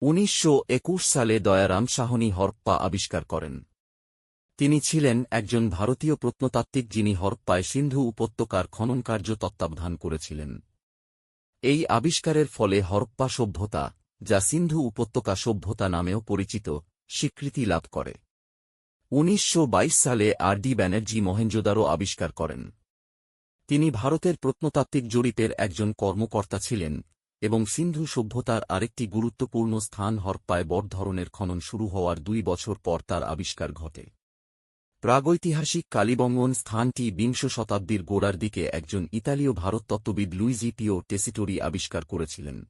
উনিশশো একুশ সালে দয়ারাম সাহনী হরপ্পা আবিষ্কার করেন। তিনি ছিলেন একজন ভারতীয় প্রত্নতাত্ত্বিক যিনি হরপ্পায় সিন্ধু উপত্যকার খননকার্য তত্ত্বাবধান করেছিলেন। এই আবিষ্কারের ফলে হরপ্পা সভ্যতা, যা সিন্ধু উপত্যকা সভ্যতা নামেও পরিচিত, স্বীকৃতি লাভ করে। উনিশশো বাইশ সালে আর ডি ব্যানার্জি মহেঞ্জোদারো আবিষ্কার করেন। তিনি ভারতের প্রত্নতাত্ত্বিক জরিপের একজন কর্মকর্তা ছিলেন এবং সিন্ধু সভ্যতার আরেকটি গুরুত্বপূর্ণ স্থান হরপ্পায় বড় ধরনের খনন শুরু হওয়ার দুই বছর পর তার আবিষ্কার ঘটে। প্রাগৈতিহাসিক কালিবঙ্গন স্থানটি বিংশ শতাব্দীর গোড়ার দিকে একজন ইতালীয় ভারততত্ত্ববিদ লুইজি পিও টেসিটোরি আবিষ্কার করেছিলেন।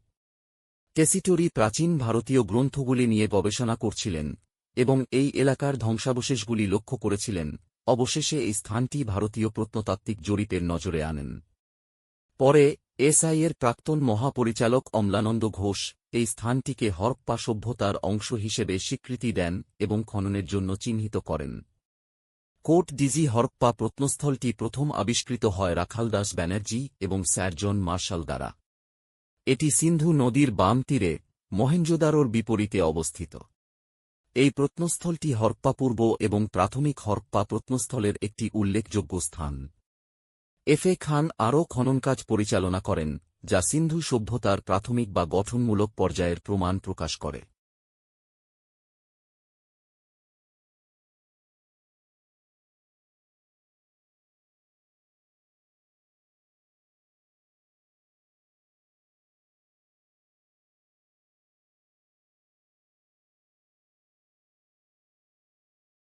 টেসিটোরি প্রাচীন ভারতীয় গ্রন্থগুলি নিয়ে গবেষণা করছিলেন এবং এই এলাকার ধ্বংসাবশেষগুলি লক্ষ্য করেছিলেন। অবশেষে এই স্থানটি ভারতীয় প্রত্নতাত্ত্বিক জরিপের নজরে আনেন। পরে এসআইয়ের প্রাক্তন মহাপরিচালক অম্লানন্দ ঘোষ এই স্থানটিকে হরপ্পা সভ্যতার অংশ হিসেবে স্বীকৃতি দেন এবং খননের জন্য চিহ্নিত করেন। কোট ডিজি হরপ্পা প্রত্নস্থলটি প্রথম আবিষ্কৃত হয় রাখালদাস ব্যানার্জি এবং স্যার জন মার্শাল দ্বারা। এটি সিন্ধু নদীর বাম তীরে মহেঞ্জোদারোর বিপরীতে অবস্থিত। এই প্রত্নস্থলটি হরপ্পা পূর্ব এবং প্রাথমিক হরপ্পা প্রত্নস্থলের একটি উল্লেখযোগ্য স্থান। এফ এ খান আরও খননকাজ পরিচালনা করেন, যা সিন্ধু সভ্যতার প্রাথমিক বা গঠনমূলক পর্যায়ের প্রমাণ প্রকাশ করে।